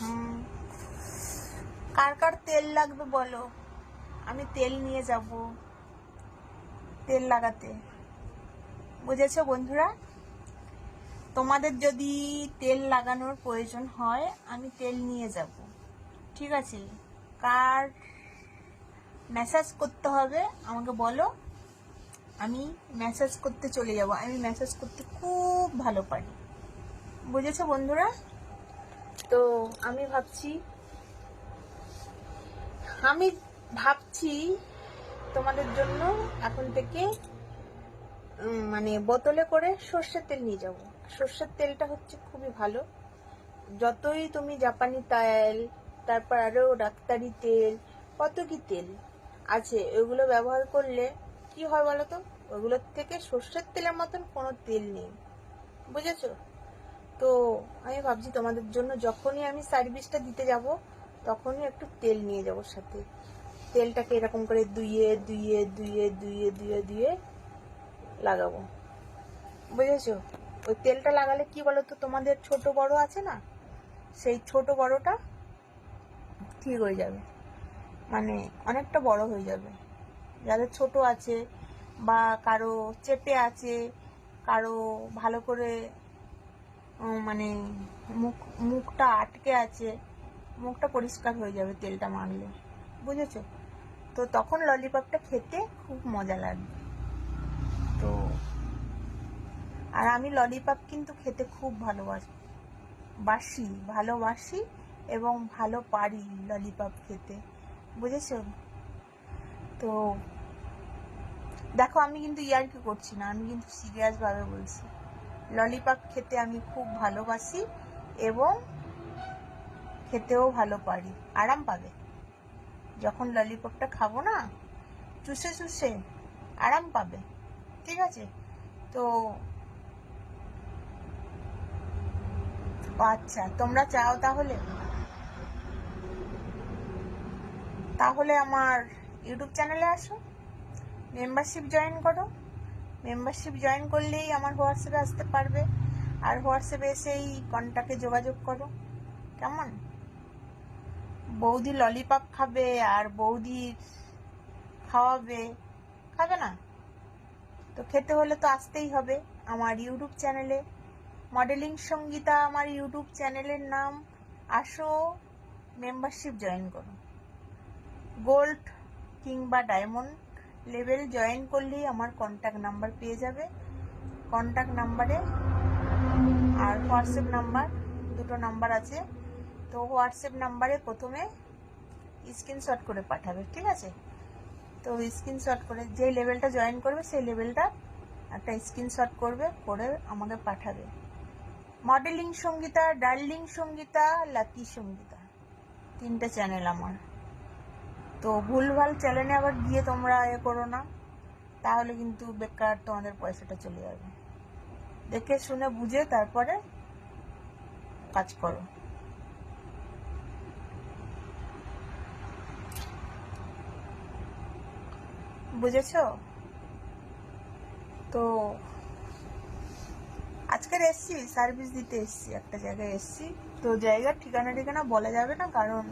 হুম। কার কার তেল লাগবে বলো? আমি তেল নিয়ে যাব। তেল লাগাতে। বুঝেছ বন্ধুরা? তোমাদের যদি তেল লাগানোর প্রয়োজন হয়, আমি তেল নিয়ে যাব। ঠিক আছে? কার মেসেজ করতে হবে, আমাকে বলো। আমি ম্যাসাজ করতে চলে যাব। আমি ম্যাসাজ করতে খুব ভালো পারি। বুঝেছ বন্ধুরা? তো আমি ভাবছি আমি ভাবছি তোমাদের জন্য এখন থেকে মানে বোতলে করে সর্ষের তেল নিয়ে যাব। সর্ষের তেলটা হচ্ছে খুবই ভালো। যতই তুমি জাপানি তেল, তারপর আরও ডাক্তারি তেল, কত কি তেল আছে, ওগুলো ব্যবহার করলে কি হয় বলো তো ওগুলোর থেকে সর্ষের তেলের মতন কোনো তেল নেই। বুঝেছ? তো আমি ভাবছি তোমাদের জন্য যখনই আমি সার্ভিসটা দিতে যাব, তখনই একটু তেল নিয়ে যাব সাথে। তেলটাকে এরকম করে দুইয়ে দুইয়ে দুইয়ে দুইয়ে দুইয়ে দুইয়ে লাগাবো। বুঝেছ? ওই তেলটা লাগালে কি বলো তো তোমাদের ছোট বড় আছে না? সেই ছোট বড়টা ঠিক হয়ে যাবে। মানে অনেকটা বড় হয়ে যাবে। যাদের ছোট আছে বা কারও চেপে আছে কারও ভালো করে মানে মুখ মুখটা আটকে আছে মুখটা পরিষ্কার হয়ে যাবে তেলটা মাখলে। বুঝেছ? তো তখন ললিপপটা খেতে খুব মজা লাগবে। তো আর আমি ললিপপ কিন্তু খেতে খুব ভালোবাসি বাসি ভালোবাসি এবং ভালো পারি ললিপপ খেতে। বুঝেছ? তো দেখো, আমি কিন্তু ইয়ার্কি করছি না, আমি কিন্তু সিরিয়াস ভাবে বলছি। ললিপপ খেতে আমি খুব ভালোবাসি এবং খেতেও ভালো পারি। আরাম পাবে। যখন ললিপপটা খাব না, চুষে চুষে আরাম পাবে। ঠিক আছে? তো আচ্ছা তোমরা চাও তাহলে? তাহলে আমার ইউটিউব চ্যানেলে আসো। মেম্বারশিপ জয়েন করো। মেম্বারশিপ জয়েন করলেই আমার হোয়াটসঅ্যাপে আসতে পারবে। আর হোয়াটসঅ্যাপে এসেই কন্ট্যাক্টে যোগাযোগ করো। কেমন? বৌদি ললিপপ খাবে আর বৌদির খাওয়াবে। খাবে না? তো খেতে হলে তো আসতেই হবে আমার ইউটিউব চ্যানেলে মডেলিং সঙ্গীতা আমার ইউটিউব চ্যানেলের নাম। আসো মেম্বারশিপ জয়েন করো। গোল্ড কিংবা ডায়মন্ড লেভেল জয়েন করলেই আমার কন্ট্যাক্ট নাম্বার পেয়ে যাবে। কন্ট্যাক্ট নাম্বারে আর হোয়াটসঅ্যাপ নাম্বার দুটো নাম্বার আছে। তো হোয়াটসঅ্যাপ নাম্বারে প্রথমে স্ক্রিনশট করে পাঠাবে, ঠিক আছে? তো স্ক্রিনশট করে যে লেভেলটা জয়েন করবে, সেই লেভেলটা একটা স্ক্রিনশট করবে, করে আমাকে পাঠাবে। Modeling Sangeeta darling Sangeeta lucky Sangeeta, তিনটে চ্যানেল আমার। তো ভুলভাল চ্যানেলে আবার গিয়ে তোমরা এ করো না, তাহলে কিন্তু বেকার তোমাদের পয়সাটা চলে যাবে। দেখে শুনে বুঝে তারপরে কাজ করো। বুঝেছ? তো আজকের এসছি সার্ভিস দিতে এসছি, একটা জায়গায় এসছি। তো জায়গার ঠিকানা ঠিকানা বলা যাবে না, কারণ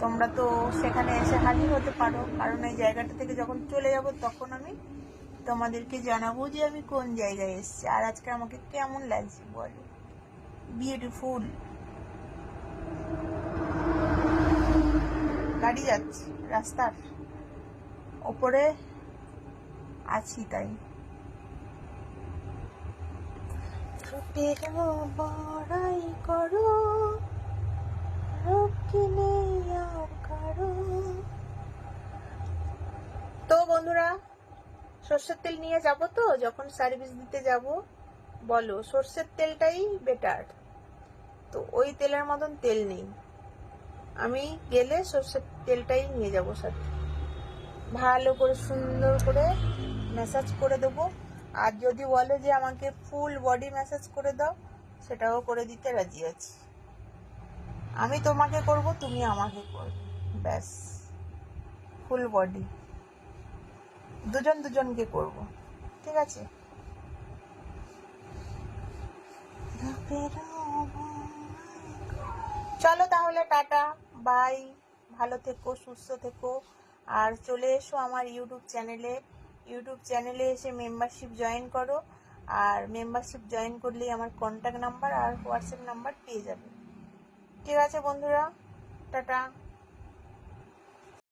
তোমরা তো সেখানে এসে হাজির হতে পারো। কারণ এই জায়গাটা থেকে যখন চলে যাব, তখন আমি তোমাদেরকে জানাব যে আমি কোন জায়গায় এসেছি। আর আজকে আমাকে কেমন লাগছে বলো? বিউটিফুল গাড়ি যাচ্ছে, রাস্তার ওপরে আছি তাই। বড়াই করো রক্ষী নেই আর কারও তো বন্ধুরা, সর্ষের তেল নিয়ে যাব তো, যখন সার্ভিস দিতে যাব, বলো সর্ষের তেলটাই বেটার তো ওই তেলের মতন তেল নেই। আমি গেলে সর্ষের তেলটাই নিয়ে যাব সাথে। ভালো করে, সুন্দর করে ম্যাসাজ করে দেবো। আর যদি বলে যে আমাকে ফুল বডি ম্যাসাজ করে দাও, সেটাও করে দিতে রাজি আছি। আমি তোমাকে করব, তুমি আমাকে করবে। ব্যাস। ফুল বডি দুজন দুজনকে করব। ঠিক আছে? চলো তাহলে, টাটা। বাই। ভালো থেকো, সুস্থ থেকো। আর চলে এসো আমার ইউটিউব চ্যানেলে। ইউটিউব চ্যানেলে এসে মেম্বারশিপ জয়েন করো। আর মেম্বারশিপ জয়েন করলেই আমার কন্ট্যাক্ট নাম্বার আর হোয়াটসঅ্যাপ নাম্বার পেয়ে যাবে। ঠিক আছে বন্ধুরা টাটা।